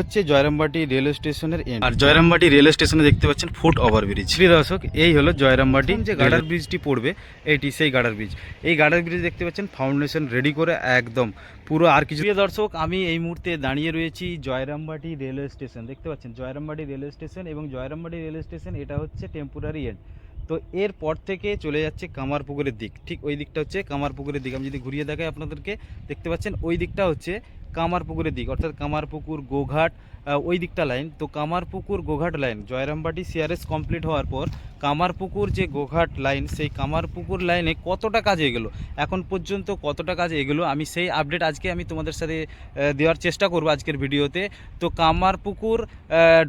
হচ্ছে জয়রামবাটি রেলওয়ে স্টেশনের। আর জয়রামবাটি রেলওয়ে স্টেশনে দেখতে পাচ্ছেন ফুট ওভার ব্রিজ প্রিয় দর্শক এই হলো জয়রামবাটি। যে গার্ডার ব্রিজটি পড়বে এইটি সেই গার্ডার ব্রিজ। এই গার্ডার ব্রিজ দেখতে পাচ্ছেন ফাউন্ডেশন রেডি করে একদম পুরো আর কিছু দর্শক আমি এই মুহূর্তে দাঁড়িয়ে রয়েছি জয়রামবাটি রেলওয়ে স্টেশন। দেখতে পাচ্ছেন জয়রামবাটি রেলওয়ে স্টেশন এবং জয়রামবাটি রেলওয়ে স্টেশন এটা হচ্ছে টেম্পোরারি এন্ড তো এরপর থেকে চলে যাচ্ছে কামারপুকুরের দিক। ঠিক ওই দিকটা হচ্ছে কামারপুকুরের দিক। আমি যদি ঘুরিয়ে দেখাই আপনাদেরকে দেখতে পাচ্ছেন ওই দিকটা হচ্ছে কামারপুকুরের দিক, অর্থাৎ কামারপুকুর গোঘাট ওই দিকটা লাইন তো Kamarpukur Goghat line Jayrambati CRS complete হওয়ার পর কামারপুকুর যে গোঘাট লাইন সেই কামারপুকুর লাইনে কতটা কাজ এগোলো? এখন পর্যন্ত কতটা কাজ এগোলো? আমি সেই আপডেট আজকে আমি তোমাদের সাথে দেওয়ার চেষ্টা করব আজকের ভিডিওতে। তো কামারপুকুর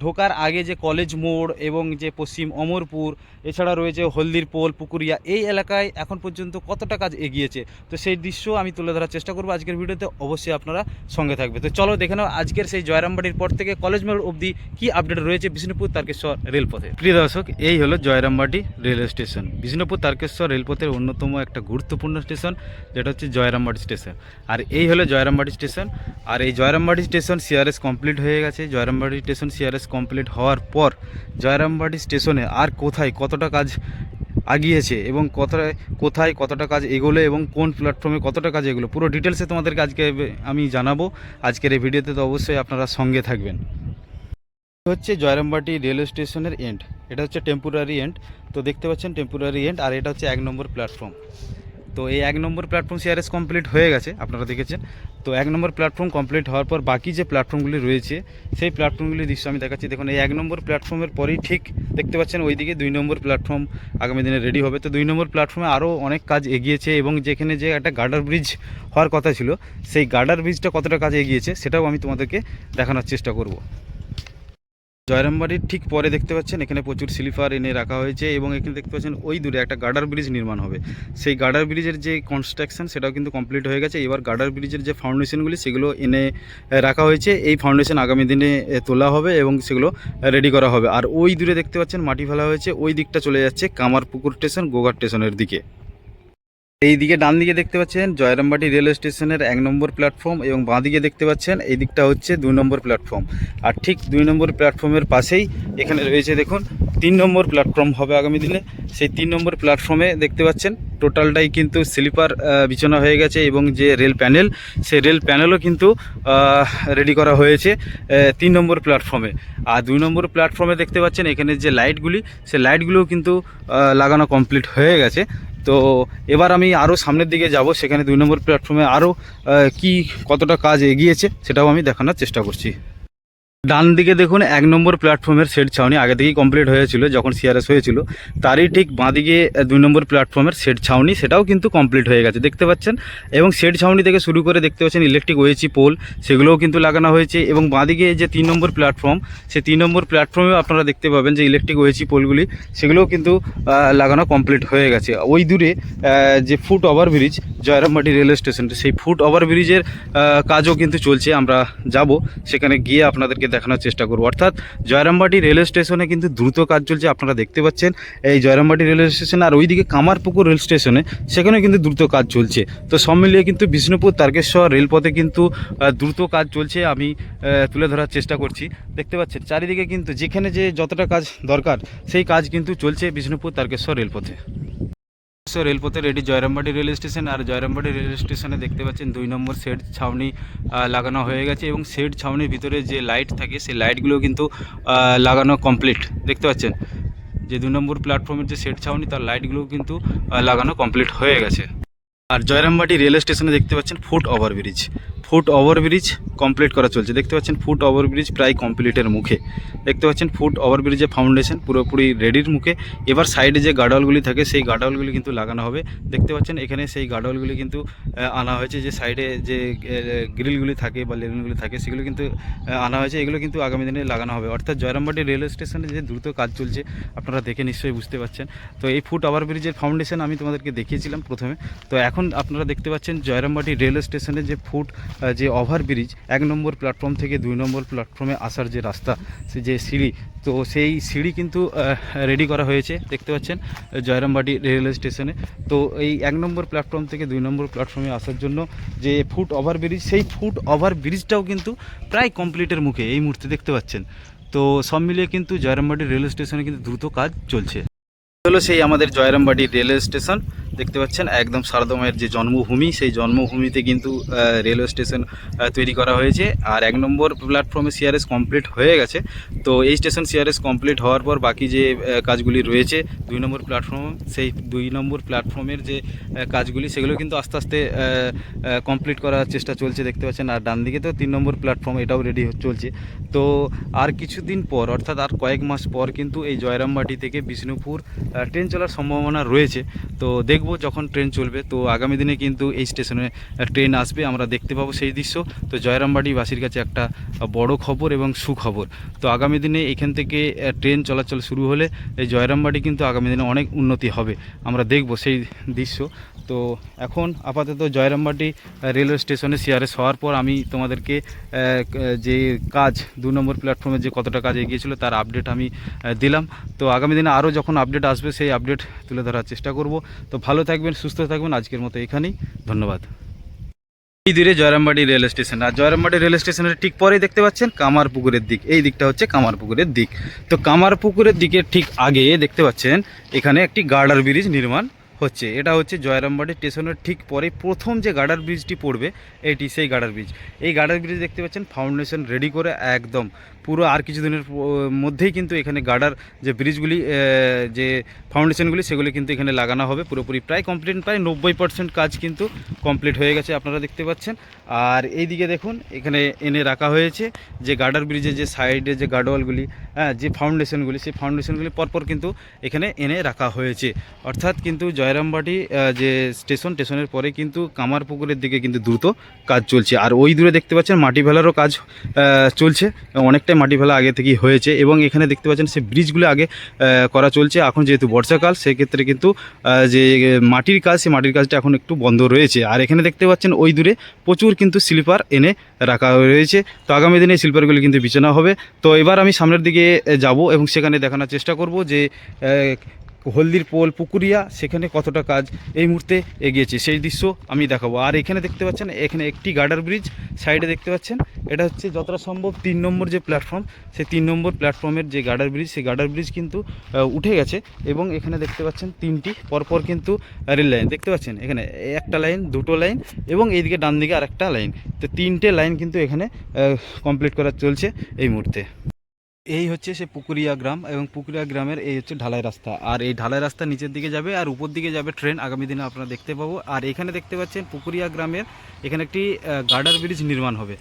ঢোকার আগে যে কলেজ মোড় এবং যে পশ্চিম অমরপুর, এছাড়া রয়েছে হলদির পোল, পুকুরিয়া, এই এলাকায় এখন পর্যন্ত কতটা কাজ এগিয়েছে? তো সেই দৃশ্য আমি তুলে ধরার চেষ্টা করব আজকের ভিডিওতে। অবশ্যই আপনারা সঙ্গে থাকবে। তো চলো দেখে নাও আজকের সেই জয়রামবাড়ির পর থেকে কলেজ মোড় অবধি কি আপডেট রয়েছে বিষ্ণুপুর তারকেশ্বর রেলপথে। প্রিয় দর্শক, এই হলো জয়রামবাটি রেলওয়ে স্টেশন। বিষ্ণুপুর তারকেশ্বর রেলপথের অন্যতম একটা গুরুত্বপূর্ণ স্টেশন, যেটা হচ্ছে জয়রামবাটি স্টেশন। আর এই হলো জয়রামবাটি স্টেশন। আর এই জয়রামবাটি স্টেশন সিআরএস কমপ্লিট হয়ে গেছে। জয়রামবাটি স্টেশন সিআরএস কমপ্লিট হওয়ার পর জয়রামবাটি স্টেশনে আর কোথায় কতটা কাজ আগিয়েছে এবং কোথায় কোথায় কতটা কাজ এগোলে এবং কোন প্ল্যাটফর্মে কতটা কাজ এগোলো, পুরো ডিটেলসে তোমাদেরকে আজকে আমি জানাব। আজকের এই ভিডিওতে তো অবশ্যই আপনারা সঙ্গে থাকবেন। হচ্ছে জয়রামবাটি রেলওয়ে স্টেশনের এন্ড এটা হচ্ছে টেম্পোরারি এন্ড তো দেখতে পাচ্ছেন টেম্পোরারি এন্ড আর এটা হচ্ছে এক নম্বর প্ল্যাটফর্ম তো এই এক নম্বর প্ল্যাটফর্ম সিআরএস কমপ্লিট হয়ে গেছে, আপনারা দেখেছেন। তো এক নম্বর প্ল্যাটফর্ম কমপ্লিট হওয়ার পর বাকি যে প্ল্যাটফর্মগুলি রয়েছে, সেই প্ল্যাটফর্মগুলির দৃশ্য আমি দেখাচ্ছি। দেখুন, এই এক নম্বর প্ল্যাটফর্মের পরেই ঠিক দেখতে পাচ্ছেন, ওইদিকে দুই নম্বর প্ল্যাটফর্ম আগামী দিনে রেডি হবে। তো দুই নম্বর প্ল্যাটফর্মে আরও অনেক কাজ এগিয়েছে এবং যেখানে যে একটা গার্ডার ব্রিজ হওয়ার কথা ছিল, সেই গার্ডার ব্রিজটা কতটা কাজ এগিয়েছে, সেটাও আমি তোমাদেরকে দেখানোর চেষ্টা করব। জয়রামবাড়ির ঠিক পরে দেখতে পাচ্ছেন, এখানে প্রচুর স্লিপার এনে রাখা হয়েছে এবং এখানে দেখতে পাচ্ছেন ওই দূরে একটা গার্ডার ব্রিজ নির্মাণ হবে। সেই গার্ডার ব্রিজের যে কনস্ট্রাকশন সেটাও কিন্তু কমপ্লিট হয়ে গেছে। এবার গার্ডার ব্রিজের যে ফাউন্ডেশনগুলি সেগুলো এনে রাখা হয়েছে। এই ফাউন্ডেশন আগামী দিনে তোলা হবে এবং সেগুলো রেডি করা হবে। আর ওই দূরে দেখতে পাচ্ছেন মাটি ফেলা হয়েছে। ওই দিকটা চলে যাচ্ছে কামারপুকুর স্টেশন গোঘাট স্টেশনের দিকে। এই দিকে ডান দিকে দেখতে পাচ্ছেন জয়রামবাটি রেলওয়ে স্টেশনের এক নম্বর প্ল্যাটফর্ম এবং বাঁ দিকে দেখতে পাচ্ছেন এই দিকটা হচ্ছে দুই নম্বর প্ল্যাটফর্ম। আর ঠিক দুই নম্বর প্ল্যাটফর্মের পাশেই এখানে রয়েছে দেখুন, তিন নম্বর প্ল্যাটফর্ম হবে আগামী দিনে। সেই তিন নম্বর প্ল্যাটফর্মে দেখতে পাচ্ছেন টোটালটাই কিন্তু স্লিপার বিছানা হয়ে গেছে এবং যে রেল প্যানেল, সেই রেল প্যানেলও কিন্তু রেডি করা হয়েছে তিন নম্বর প্ল্যাটফর্মে। আর দুই নম্বর প্ল্যাটফর্মে দেখতে পাচ্ছেন এখানে যে লাইটগুলি, সেই লাইটগুলোও কিন্তু লাগানো কমপ্লিট হয়ে গেছে। তো এবার আমি আরও সামনের দিকে যাব, সেখানে দুই নম্বর প্ল্যাটফর্মে আরও কি কতটা কাজ এগিয়েছে সেটাও আমি দেখানোর চেষ্টা করছি। ডান দিকে দেখুন, এক নম্বর প্ল্যাটফর্মের শেড ছাউনি আগে থেকেই কমপ্লিট হয়েছিল, যখন সিআরএস হয়েছিল। তারই ঠিক বাঁদিকে দুই নম্বর প্ল্যাটফর্মের শেড ছাউনি, সেটাও কিন্তু কমপ্লিট হয়ে গেছে, দেখতে পাচ্ছেন? এবং শেড ছাউনি থেকে শুরু করে দেখতে পাচ্ছেন ইলেকট্রিক ওয়েচি পোল সেগুলোও কিন্তু লাগানো হয়েছে। এবং বাঁদিকে যে তিন নম্বর প্ল্যাটফর্ম সেই তিন নম্বর প্ল্যাটফর্মেও আপনারা দেখতে পাবেন যে ইলেকট্রিক ওয়েচি পোলগুলি সেগুলোও কিন্তু লাগানো কমপ্লিট হয়ে গেছে। ওই দূরে যে foot over bridge Jayrambati railway station সেই ফুট ওভার ব্রিজের কাজও কিন্তু চলছে, আমরা যাব, সেখানে গিয়ে আপনাদেরকে দেখানোর চেষ্টা করব। অর্থাৎ জয়রামবাটি রেলওয়ে স্টেশনে কিন্তু দ্রুত কাজ চলছে, আপনারা দেখতে পাচ্ছেন। এই জয়রামবাটি রেলওয়ে স্টেশন আর ওইদিকে কামারপুকুর রেল স্টেশনে, সেখানেও কিন্তু দ্রুত কাজ চলছে। তো সব মিলিয়ে কিন্তু বিষ্ণুপুর, তারকেশ্বর রেলপথে কিন্তু দ্রুত কাজ চলছে আমি তুলে ধরার চেষ্টা করছি। দেখতে পাচ্ছেন, চারিদিকে কিন্তু যেখানে যে যতটা কাজ দরকার, সেই কাজ কিন্তু চলছে বিষ্ণুপুর, তারকেশ্বর রেলপথে। তারকেশ্বর রেলপথে রেডি জয়রামবাটি রেল স্টেশন আর জয়রামবাটি রেল স্টেশনে দেখতে পাচ্ছেন দুই নম্বর শেড ছাউনি লাগানো হয়ে গেছে এবং শেড ছাউনির ভিতরে যে লাইট থাকে সেই লাইটগুলো কিন্তু লাগানো কমপ্লিট। দেখতে পাচ্ছেন? যে দুই নম্বর প্ল্যাটফর্মের যে শেড ছাউনি তার লাইটগুলো কিন্তু লাগানো কমপ্লিট হয়ে গেছে। আর জয়রামবাটি রেল স্টেশনে দেখতে পাচ্ছেন foot over bridge foot overbridge complete করা চলছে। দেখতে পাচ্ছেন ফুট ওভারব্রিজ প্রায় কমপ্লিটের মুখে। দেখতে পাচ্ছেন ফুট ওভার ব্রিজের ফাউন্ডেশন পুরোপুরি রেডির মুখে। এবার সাইডে যে গার্ডওয়ালগুলি থাকে, সেই গার্ডওয়ালগুলি কিন্তু লাগানো হবে। দেখতে পাচ্ছেন এখানে সেই গার্ডওয়ালগুলি কিন্তু আনা হয়েছে। যে সাইডে যে গ্রিলগুলি থাকে বা লেনগুলি থাকে, সেগুলো কিন্তু আনা হয়েছে। এগুলো কিন্তু আগামী দিনে লাগানো হবে। অর্থাৎ জয়রামবাটি রেলওয়ে স্টেশনে যে দ্রুত কাজ চলছে, আপনারা দেখে নিশ্চয়ই বুঝতে পারছেন। তো এই ফুট ওভার ব্রিজের ফাউন্ডেশন আমি তোমাদেরকে দেখিয়েছিলাম প্রথমে। তো এখন আপনারা দেখতে পাচ্ছেন জয়রামবাটি রেলওয়ে স্টেশনে যে ফুট যে ওভারব্রিজ এক নম্বর প্ল্যাটফর্ম থেকে দুই নম্বর প্ল্যাটফর্মে আসার যে রাস্তা, সে যে সিঁড়ি, তো সেই সিঁড়ি কিন্তু রেডি করা হয়েছে, দেখতে পাচ্ছেন, জয়রামবাটি রেলওয়ে স্টেশনে তো এই এক নম্বর প্ল্যাটফর্ম থেকে দুই নম্বর প্ল্যাটফর্মে আসার জন্য যে ফুট ওভারব্রিজ সেই ফুট ওভারব্রিজটাও কিন্তু প্রায় কমপ্লিটের মুখে এই মুহূর্তে দেখতে পাচ্ছেন। তো সব মিলিয়ে কিন্তু জয়রামবাটি রেলওয়ে স্টেশনে কিন্তু দ্রুত কাজ চলছে। হলো সেই আমাদের জয়রামবাটি রেলওয়ে স্টেশন দেখতে পাচ্ছেন, একদম সারদা মায়ের যে জন্মভূমি, সেই জন্মভূমিতে কিন্তু রেলওয়ে স্টেশন তৈরি করা হয়েছে। আর এক নম্বর প্ল্যাটফর্মে সিআরএস কমপ্লিট হয়ে গেছে। তো এই স্টেশন সিআরএস কমপ্লিট হওয়ার পর বাকি যে কাজগুলি রয়েছে, দুই নম্বর প্ল্যাটফর্ম, সেই দুই নম্বর প্ল্যাটফর্মের যে কাজগুলি, সেগুলো কিন্তু আস্তে আস্তে কমপ্লিট করার চেষ্টা চলছে, দেখতে পাচ্ছেন। আর ডান দিকে তো তিন নম্বর প্ল্যাটফর্ম, এটাও রেডি চলছে। তো আর কিছুদিন পর, অর্থাৎ আর কয়েক মাস পর কিন্তু এই জয়রামবাটি থেকে বিষ্ণুপুর ট্রেন চলার সম্ভাবনা রয়েছে। তো দেখব যখন ট্রেন চলবে। তো আগামী দিনে কিন্তু এই স্টেশনে ট্রেন আসবে, আমরা দেখতে পাবো সেই দৃশ্য। তো জয়রামবাটিবাসীর কাছে একটা বড় খবর এবং সুখবর। তো আগামী দিনে এখান থেকে ট্রেন চলাচল শুরু হলে এই জয়রামবাটি কিন্তু আগামী দিনে অনেক উন্নতি হবে। আমরা দেখব সেই দৃশ্য। তো এখন আপাতত জয়রামবাটি রেলওয়ে স্টেশনে সিআরএস হওয়ার পর আমি তোমাদেরকে যে কাজ, দু নম্বর প্ল্যাটফর্মে যে কতটা কাজ এগিয়েছিল তার আপডেট আমি দিলাম। তো আগামী দিনে আরও যখন আপডেট আসবে, সেই আপডেট তুলে ধরার চেষ্টা করব। তো ভালো থাকবেন, সুস্থ থাকবেন। আজকের মতো এখানেই। ধন্যবাদ। এই দূরে জয়রামবাটি রেল স্টেশন। আর জয়রামবাটি রেল স্টেশনের ঠিক পরেই দেখতে পাচ্ছেন কামারপুকুরের দিক। এই দিকটা হচ্ছে কামার পুকুরের দিক। তো কামারপুকুরের দিকের ঠিক আগে দেখতে পাচ্ছেন, এখানে একটি গার্ডার ব্রিজ নির্মাণ হচ্ছে। এটা হচ্ছে জয়রামবাটি স্টেশনের ঠিক পরে প্রথম যে গার্ডার ব্রিজটি পড়বে, এটি সেই গার্ডার ব্রিজ। এই গার্ডার ব্রিজ দেখতে পাচ্ছেন, ফাউন্ডেশন রেডি করে একদম পুরো আর কিছুদিনের প- মধ্যেই কিন্তু এখানে গার্ডার যে ব্রিজগুলি যে ফাউন্ডেশনগুলি, সেগুলি কিন্তু এখানে লাগানো হবে। পুরোপুরি প্রায় কমপ্লিট প্রায় নব্বই পার্সেন্ট কাজ কিন্তু কমপ্লিট হয়ে গেছে আপনারা দেখতে পাচ্ছেন। আর এই দিকে দেখুন, এখানে এনে রাখা হয়েছে যে গার্ডার ব্রিজের যে সাইডে যে গার্ডওয়ালগুলি হ্যাঁ যে ফাউন্ডেশনগুলি, সেই ফাউন্ডেশনগুলি পরপর কিন্তু এখানে এনে রাখা হয়েছে। অর্থাৎ কিন্তু জয়রামবাটি যে স্টেশন, স্টেশনের পরে কিন্তু কামারপুকুরের দিকে কিন্তু দ্রুত কাজ চলছে। আর ওই দূরে দেখতে পাচ্ছেন মাটি ভেলারও কাজ চলছে। চলছে অনেকটাই মাটি ফেলা আগে থেকেই হয়েছে এবং এখানে দেখতে পাচ্ছেন সেই ব্রিজগুলো আগে করা চলছে। এখন যেহেতু বর্ষাকাল, সেক্ষেত্রে কিন্তু যে মাটির কাজ সে মাটির কাজটা এখন একটু বন্ধ রয়েছে। আর এখানে দেখতে পাচ্ছেন ওই দূরে প্রচুর কিন্তু স্লিপার এনে রাখা রয়েছে। তো আগামী দিনে স্লিপারগুলি কিন্তু বিছানা হবে। তো এবার আমি সামনের দিকে যাব এবং সেখানে দেখানোর চেষ্টা করব যে হলদির পোল, পুকুরিয়া, সেখানে কতটা কাজ এই মুহূর্তে এগিয়েছে। সেই দৃশ্য আমি দেখাবো। আর এখানে দেখতে পাচ্ছেন, এখানে একটি গার্ডার ব্রিজ, সাইডে দেখতে পাচ্ছেন, এটা হচ্ছে যতটা সম্ভব তিন নম্বর যে প্ল্যাটফর্ম, সেই তিন নম্বর প্ল্যাটফর্মের যে গার্ডার ব্রিজ, সেই গার্ডার ব্রিজ কিন্তু উঠে গেছে এবং এখানে দেখতে পাচ্ছেন তিনটি, পরপর কিন্তু রেল লাইন। দেখতে পাচ্ছেন, এখানে একটা লাইন, দুটো লাইন এবং এইদিকে ডান দিকে আরেকটা লাইন। তো তিনটে লাইন কিন্তু এখানে কমপ্লিট করা চলছে এই মুহূর্তে। এই হচ্ছে সে পুকুরিয়া গ্রাম এবং পুকুরিয়া গ্রামের এই হচ্ছে ঢালাই রাস্তা। আর এই ঢালাই রাস্তা নিচের দিকে যাবে আর উপর দিকে যাবে ট্রেন আগামী দিনে আপনারা দেখতে পাবো। আর এখানে দেখতে পাচ্ছেন পুকুরিয়া গ্রামের এখানে একটি গার্ডার ব্রিজ নির্মাণ হবে।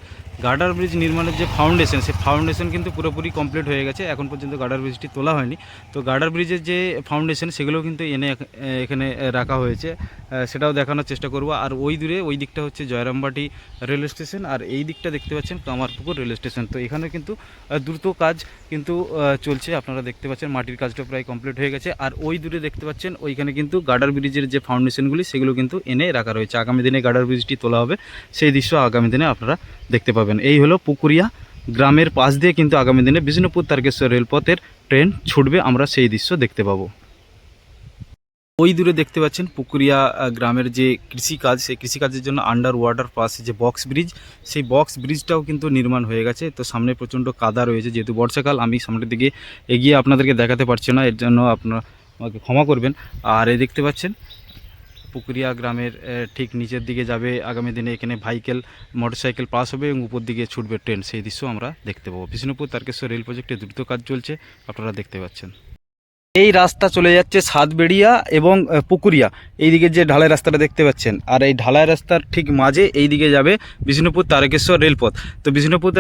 গার্ডার ব্রিজ নির্মাণের যে ফাউন্ডেশন সেই ফাউন্ডেশন কিন্তু পুরোপুরি কমপ্লিট হয়ে গেছে। এখন পর্যন্ত গার্ডার ব্রিজটি তোলা হয়নি। তো গার্ডার ব্রিজের যে ফাউন্ডেশন, সেগুলো কিন্তু এনে এখানে রাখা হয়েছে। সেটাও দেখানোর চেষ্টা করব। আর ওই দূরে, ওই দিকটা হচ্ছে জয়রামবাটি রেল স্টেশন আর এই দিকটা দেখতে পাচ্ছেন কামারপুকুর রেল স্টেশন তো এখানে কিন্তু দ্রুত কাজ কিন্তু চলছে। আপনারা দেখতে পাচ্ছেন, মাটির কাজটা প্রায় কমপ্লিট হয়ে গেছে। আর ওই দূরে দেখতে পাচ্ছেন, ওইখানে কিন্তু গার্ডার ব্রিজের যে ফাউন্ডেশনগুলি সেগুলো কিন্তু এনে রাখা রয়েছে। আগামী দিনে গার্ডার ব্রিজটি তোলা হবে। সেই দৃশ্য আগামী দিনে আপনারা দেখতে পাবেন। এই হলো পুকুরিয়া গ্রামের পাশ দিয়ে কিন্তু আগামী দিনে বিষ্ণুপুর তারকেশ্বর রেলপথের ট্রেন ছুটবে। আমরা সেই দৃশ্য দেখতে পাবো। ওই দূরে দেখতে পাচ্ছেন পুকুরিয়া গ্রামের যে কৃষিকাজ, সেই কৃষিকাজের জন্য আন্ডার ওয়াটার পাশে যে বক্স ব্রিজ সেই বক্স ব্রিজটাও কিন্তু নির্মাণ হয়ে গেছে। তো সামনে প্রচণ্ড কাদা রয়েছে, যেহেতু বর্ষাকাল, আমি সামনের দিকে এগিয়ে আপনাদেরকে দেখাতে পারছি না, এর জন্য আপনারা আমাকে ক্ষমা করবেন। আর এই দেখতে পাচ্ছেন, পুকুরিয়া গ্রামের ঠিক নিচের দিকে যাবে আগামী দিনে, এখানে ভাইকেল মোটরসাইকেল পাস হবে এবং উপর দিকে ছুটবে ট্রেন সেই দৃশ্য আমরা দেখতে পাবো। বিষ্ণুপুর তারকেশ্বর রেল প্রজেক্টে দ্রুত কাজ চলছে, আপনারা দেখতে পাচ্ছেন। এই রাস্তা চলে যাচ্ছে সাতবেড়িয়া এবং পুকুরিয়া। এইদিকে যে ঢালাই রাস্তাটা দেখতে পাচ্ছেন। আর এই ঢালাই রাস্তার ঠিক মাঝে এই দিকে যাবে বিষ্ণুপুর তারকেশ্বর রেলপথ। তো বিষ্ণুপুর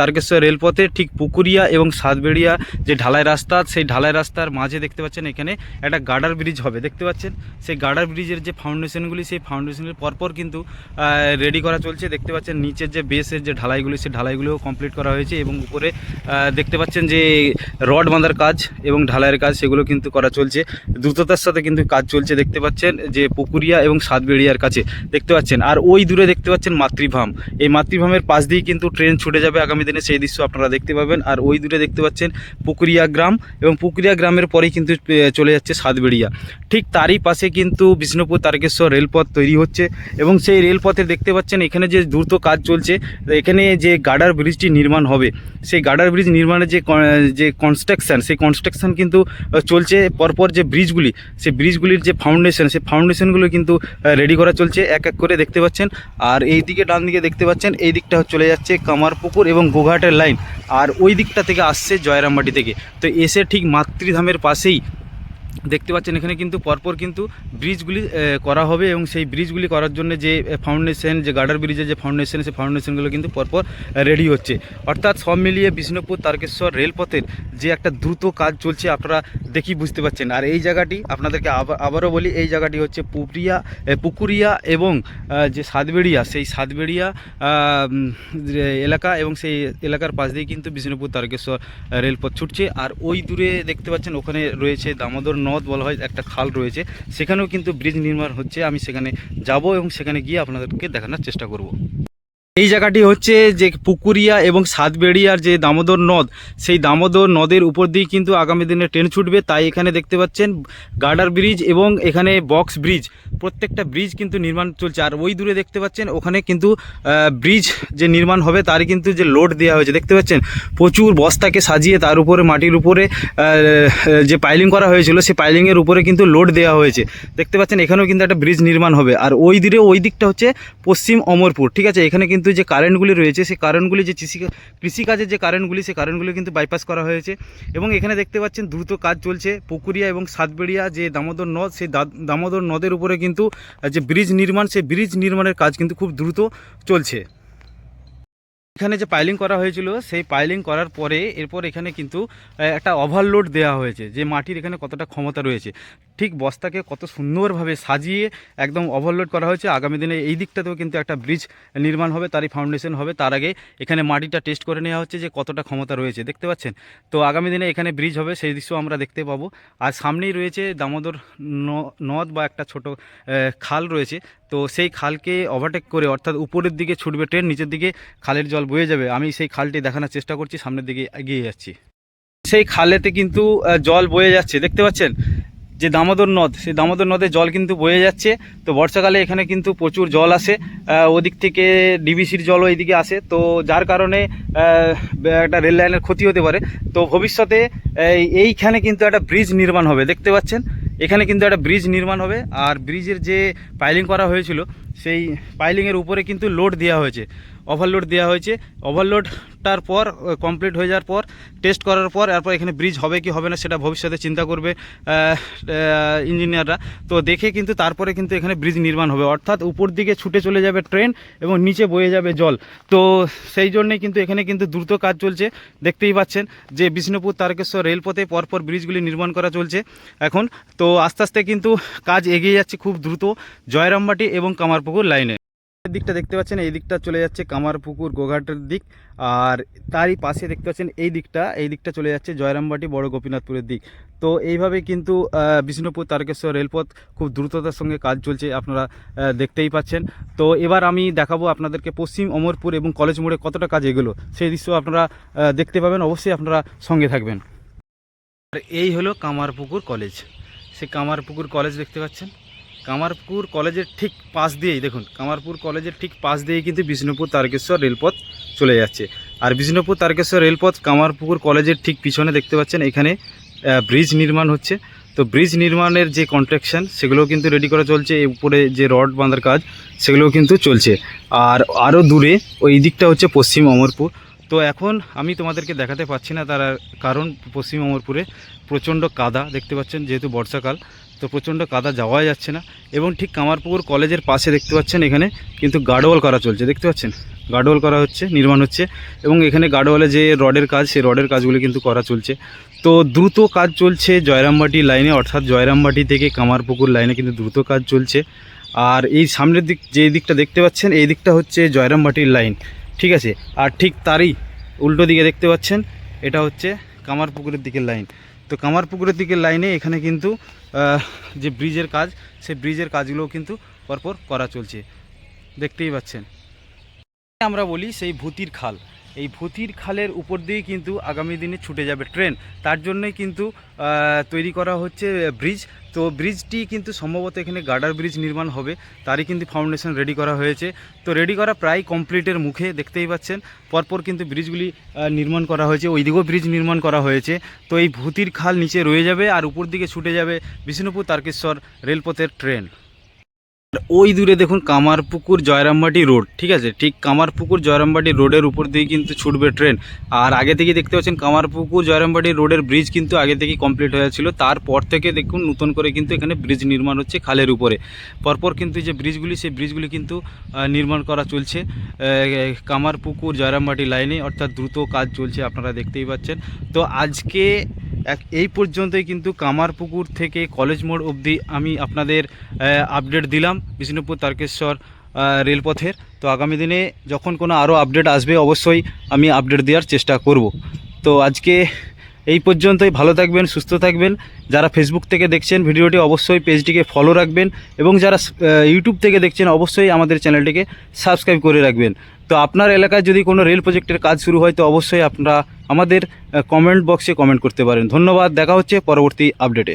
তারকেশ্বর রেলপথে ঠিক পুকুরিয়া এবং সাতবেড়িয়া যে ঢালাই রাস্তা, সেই ঢালাই রাস্তার মাঝে দেখতে পাচ্ছেন এখানে একটা গার্ডার ব্রিজ হবে। দেখতে পাচ্ছেন? সেই গার্ডার ব্রিজের যে ফাউন্ডেশনগুলি, সেই ফাউন্ডেশনের পরপর কিন্তু রেডি করা চলছে। দেখতে পাচ্ছেন নিচের যে বেসের যে ঢালাইগুলি, সেই ঢালাইগুলিও কমপ্লিট করা হয়েছে এবং উপরে দেখতে পাচ্ছেন যে রড বাঁধার কাজ এবং ঢালাইয়ের কাজ, সেগুলো সেগুলো কিন্তু করা চলছে। দ্রুততার সাথে কিন্তু কাজ চলছে, দেখতে পাচ্ছেন যে পুকুরিয়া এবং সাতবেড়িয়ার কাছে, দেখতে পাচ্ছেন। আর ওই দূরে দেখতে পাচ্ছেন মাতৃভাম। এই মাতৃভামের পাশ দিয়ে কিন্তু ট্রেন ছুটে যাবে আগামী দিনে, সেই দৃশ্য আপনারা দেখতে পাবেন। আর ওই দূরে দেখতে পাচ্ছেন পুকুরিয়া গ্রাম এবং পুকুরিয়া গ্রামের পরেই কিন্তু চলে যাচ্ছে সাতবেড়িয়া। ঠিক তারই পাশে কিন্তু বিষ্ণুপুর তারকেশ্বর রেলপথ তৈরি হচ্ছে এবং সেই রেলপথে দেখতে পাচ্ছেন এখানে যে দ্রুত কাজ চলছে, এখানে যে গার্ডার ব্রিজটি নির্মাণ হবে। সেই গার্ডার ব্রিজ নির্মাণের যে যে কনস্ট্রাকশান সেই কনস্ট্রাকশান কিন্তু চলছে, পরপর যে ব্রিজগুলি, সেই ব্রিজগুলির যে ফাউন্ডেশন সেই ফাউন্ডেশনগুলো কিন্তু রেডি করা চলছে, এক এক করে দেখতে পাচ্ছেন। আর এই দিকে ডান দিকে দেখতে পাচ্ছেন, এই দিকটা চলে যাচ্ছে কামারপুকুর এবং গোঘাটের লাইন আর ওই দিকটা থেকে আসছে জয়রামবাটি থেকে। তো এসে ঠিক মাতৃধামের পাশেই দেখতে পাচ্ছেন, এখানে কিন্তু পরপর কিন্তু ব্রিজগুলি করা হবে এবং সেই ব্রিজগুলি করার জন্য যে ফাউন্ডেশন যে গার্ডার ব্রিজের যে ফাউন্ডেশন সেই ফাউন্ডেশনগুলো কিন্তু পরপর রেডি হচ্ছে। অর্থাৎ সব মিলিয়ে বিষ্ণুপুর তারকেশ্বর রেলপথের যে একটা দ্রুত কাজ চলছে, আপনারা দেখি বুঝতে পারছেন। আর এই জায়গাটি আপনাদেরকে আবার, আবারও বলি, এই জায়গাটি হচ্ছে পুকুরিয়া পুকুরিয়া এবং যে সাতবেড়িয়া, সেই সাতবেড়িয়া এলাকা এবং সেই এলাকার পাশ দিয়ে কিন্তু বিষ্ণুপুর তারকেশ্বর রেলপথ ছুটছে। আর ওই দূরে দেখতে পাচ্ছেন, ওখানে রয়েছে দামোদর নদ বলা হয়, একটা খাল রয়েছে। সেখানেও কিন্তু ব্রিজ নির্মাণ হচ্ছে। আমি সেখানে যাব এবং সেখানে গিয়ে আপনাদেরকে দেখানোর চেষ্টা করব। এই জায়গাটি হচ্ছে যে পুকুরিয়া এবং সাতবেড়িয়ার যে দামোদর নদ, সেই দামোদর নদের উপর দিয়ে কিন্তু আগামী দিনে ট্রেন ছুটবে। তাই এখানে দেখতে পাচ্ছেন গার্ডার ব্রিজ এবং এখানে বক্স ব্রিজ। প্রত্যেকটা ব্রিজ কিন্তু নির্মাণ চলছে। আর ওই দূরে দেখতে পাচ্ছেন, ওখানে কিন্তু ব্রিজ যে নির্মাণ হবে, তারই কিন্তু যে লোড দেওয়া হয়েছে। দেখতে পাচ্ছেন, প্রচুর বস্তাকে সাজিয়ে তার উপরে, মাটির উপরে যে পাইলিং করা হয়েছিল, সেই পাইলিংয়ের উপরে কিন্তু লোড দেওয়া হয়েছে। দেখতে পাচ্ছেন, এখানেও কিন্তু একটা ব্রিজ নির্মাণ হবে। আর ওই দূরে, ওই দিকটা হচ্ছে পশ্চিম অমরপুর। ঠিক আছে, এখানে কিন্তু যে কারেন্টগুলি রয়েছে, সেই কারেন্টগুলি যে কৃষি কৃষিকাজের যে কারেন্টগুলি, সেই কারেন্টগুলি কিন্তু বাইপাস করা হয়েছে। এবং এখানে দেখতে পাচ্ছেন দ্রুত কাজ চলছে। পুকুরিয়া এবং সাতবেড়িয়া যে দামোদর নদ, সেই দামোদর নদের উপরে কিন্তু যে ব্রিজ নির্মাণ, সেই ব্রিজ নির্মাণের কাজ কিন্তু খুব দ্রুত চলছে। এখানে যে পাইলিং করা হয়েছিল, সেই পাইলিং করার পরে এরপর এখানে কিন্তু একটা ওভারলোড দেওয়া হয়েছে, যে মাটির এখানে কতটা ক্ষমতা রয়েছে। ঠিক বস্তাকে কত সুন্দরভাবে সাজিয়ে একদম ওভারলোড করা হয়েছে। আগামী দিনে এই দিকটাতেও কিন্তু একটা ব্রিজ নির্মাণ হবে, তারই ফাউন্ডেশন হবে। তার আগে এখানে মাটিটা টেস্ট করে নেওয়া হচ্ছে যে কতটা ক্ষমতা রয়েছে, দেখতে পাচ্ছেন? তো আগামী দিনে এখানে ব্রিজ হবে, সেই দৃশ্য আমরা দেখতে পাবো। আর সামনেই রয়েছে দামোদর নদ বা একটা ছোট খাল রয়েছে। তো সেই খালকে ওভারটেক করে অর্থাৎ উপরের দিকে ছুটবে ট্রেন নিচের দিকে খালের জল বয়ে যাবে। আমি সেই খালটি দেখানোর চেষ্টা করছি, সামনের দিকে এগিয়ে যাচ্ছি। সেই খালেতে কিন্তু জল বয়ে যাচ্ছে, দেখতে পাচ্ছেন? যে দামোদর নদ, সেই দামোদর নদে জল কিন্তু বয়ে যাচ্ছে। তো বর্ষাকালে এখানে কিন্তু প্রচুর জল আসে। ওদিক থেকে ডিবিসির জলও ওইদিকে আসে। তো যার কারণে একটা রেল লাইনের ক্ষতি হতে পারে। তো ভবিষ্যতে এই- এইখানে কিন্তু একটা ব্রিজ নির্মাণ হবে। দেখতে পাচ্ছেন? এখানে কিন্তু একটা ব্রিজ নির্মাণ হবে। আর ব্রিজের যে পাইলিং করা হয়েছিল সেই পাইলিংয়ের উপরে কিন্তু লোড দেওয়া হয়েছে। ওভারলোড দেওয়া হয়েছে। ওভারলোডটার পর কমপ্লিট হয়ে যাওয়ার পর টেস্ট করার পর, এরপর এখানে ব্রিজ হবে কি হবে না সেটা ভবিষ্যতে চিন্তা করবে ইঞ্জিনিয়াররা তো দেখে কিন্তু তারপরে কিন্তু এখানে ব্রিজ নির্মাণ হবে। অর্থাৎ উপর দিকে ছুটে চলে যাবে ট্রেন এবং নিচে বয়ে যাবে জল। তো সেই জন্যে কিন্তু এখানে কিন্তু দ্রুত কাজ চলছে। দেখতেই পাচ্ছেন যে বিষ্ণুপুর তারকেশ্বর রেলপথে পরপর ব্রিজগুলি নির্মাণ করা চলছে এখন। তো আস্তে আস্তে কিন্তু কাজ এগিয়ে যাচ্ছে খুব দ্রুত। জয়রামবাটি এবং কামারপুকুর লাইনে। দিকটা দেখতে পাচ্ছেন, এই দিকটা চলে যাচ্ছে কামারপুকুর গোঘাটের দিক। আর তারই পাশে দেখতে পাচ্ছেন এই দিকটা এই দিকটা চলে যাচ্ছে জয়রামবাটি বড় গোপীনাথপুরের দিক। তো এইভাবে কিন্তু বিষ্ণুপুর তারকেশ্বর রেলপথ খুব দ্রুততার সঙ্গে কাজ চলছে, আপনারা দেখতেই পাচ্ছেন। তো এবার আমি দেখাবো আপনাদেরকে পশ্চিম অমরপুর এবং কলেজ মোড়ে কতটা কাজ এগুলো। সেই দৃশ্য আপনারা দেখতে পাবেন, অবশ্যই আপনারা সঙ্গে থাকবেন। আর এই হলো কামারপুকুর কলেজ। সেই কামারপুকুর কলেজ দেখতে পাচ্ছেন। কামারপুকুর কলেজের ঠিক পাশ দিয়েই, দেখুন, কামারপুর কলেজের ঠিক পাশ দিয়েই কিন্তু বিষ্ণুপুর তারকেশ্বর রেলপথ চলে যাচ্ছে। আর বিষ্ণুপুর তারকেশ্বর রেলপথ কামারপুকুর কলেজের ঠিক পিছনে দেখতে পাচ্ছেন, এখানে ব্রিজ নির্মাণ হচ্ছে। তো ব্রিজ নির্মাণের যে কন্ট্রাকশন সেগুলোও কিন্তু রেডি করা চলছে। উপরে যে রড বাঁধার কাজ, সেগুলোও কিন্তু চলছে। আর আরও দূরে, ওই দিকটা হচ্ছে পশ্চিম অমরপুর। তো এখন আমি তোমাদেরকে দেখাতে পাচ্ছি না তার, কারণ পশ্চিম অমরপুরে প্রচণ্ড কাদা, দেখতে পাচ্ছেন, যেহেতু বর্ষাকাল। তো প্রচণ্ড কাদা যাওয়া যাচ্ছে না। এবং ঠিক কামারপুকুর কলেজের পাশে দেখতে পাচ্ছেন এখানে কিন্তু গার্ডওয়াল করা চলছে, দেখতে পাচ্ছেন? গার্ডওয়াল করা হচ্ছে, নির্মাণ হচ্ছে এবং এখানে গার্ডওয়ালে যে রডের কাজ, সেই রডের কাজগুলি কিন্তু করা চলছে। তো দ্রুত কাজ চলছে জয়রামবাটি লাইনে, অর্থাৎ জয়রামবাটি থেকে কামারপুকুর লাইনে কিন্তু দ্রুত কাজ চলছে। আর এই সামনের দিক, যে দিকটা দেখতে পাচ্ছেন, এই দিকটা হচ্ছে জয়রামবাটির লাইন, ঠিক আছে? আর ঠিক তারই উল্টো দিকে দেখতে পাচ্ছেন, এটা হচ্ছে কামারপুকুরের দিকের লাইন। তো কামারপুকুরের দিকের লাইনে এখানে কিন্তু যে ব্রিজের কাজ, সেই ব্রিজের কাজগুলোও কিন্তু পরপর করা চলছে। দেখতেই পাচ্ছেন। আমরা বলি সেই ভূতির খাল। এই ভূতির খালের উপর দিয়েই কিন্তু আগামী দিনে ছুটে যাবে ট্রেন। তার জন্যই কিন্তু তৈরি করা হচ্ছে ব্রিজ। তো ব্রিজটি কিন্তু সম্ভবত এখানে গার্ডার ব্রিজ নির্মাণ হবে। তারই কিন্তু ফাউন্ডেশন রেডি করা হয়েছে। তো রেডি করা প্রায় কমপ্লিটের মুখে দেখতেই পাচ্ছেন, পরপর কিন্তু ব্রিজগুলি নির্মাণ করা হয়েছে। ওইদিকেও ব্রিজ নির্মাণ করা হয়েছে। তো এই ভূতির খাল নিচে রয়ে যাবে আর উপর দিকে ছুটে যাবে বিষ্ণুপুর তারকেশ্বর রেলপথের ট্রেন। ওই দূরে দেখুন কামারপুকুর জয়রামবাটি রোড, ঠিক আছে? ঠিক কামারপুকুর জয়রামবাটি রোডের উপর দিয়ে কিন্তু ছুটবে ট্রেন। আর আগে থেকে দেখতে পাচ্ছেন কামারপুকুর জয়রামবাটি রোডের ব্রিজ কিন্তু আগে থেকেই কমপ্লিট হয়েছিল তারপর থেকে দেখুন নতুন করে কিন্তু এখানে ব্রিজ নির্মাণ হচ্ছে খালের উপরে। পরপর কিন্তু যে ব্রিজগুলি সেই ব্রিজগুলি কিন্তু নির্মাণ করা চলছে। কামারপুকুর জয়রামবাটি লাইনে অর্থাৎ দ্রুত কাজ চলছে আপনারা দেখতেই পাচ্ছেন। তো আজকে এক, এই পর্যন্তই কিন্তু কামারপুকুর থেকে কলেজ মোড় অবধি আমি আপনাদের আপডেট দিলাম। বিষ্ণুপুর তারকেশ্বর রেলপথের। তো আগামী দিনে যখন কোনো আরও আপডেট আসবে, অবশ্যই আমি আপডেট দেওয়ার চেষ্টা করব। তো আজকে এই পর্যন্তই। ভালো থাকবেন, সুস্থ থাকবেন। যারা ফেসবুক থেকে দেখছেন, ভিডিওটি অবশ্যই পেজটিকে ফলো রাখবেন এবং যারা ইউটিউব থেকে দেখছেন, অবশ্যই আমাদের চ্যানেলটিকে সাবস্ক্রাইব করে রাখবেন। তো আপনার এলাকায় যদি কোনো রেল প্রজেক্টের কাজ শুরু হয়, তো অবশ্যই আপনারা আমাদের কমেন্ট বক্সে কমেন্ট করতে পারেন। ধন্যবাদ। দেখা হচ্ছে পরবর্তী আপডেটে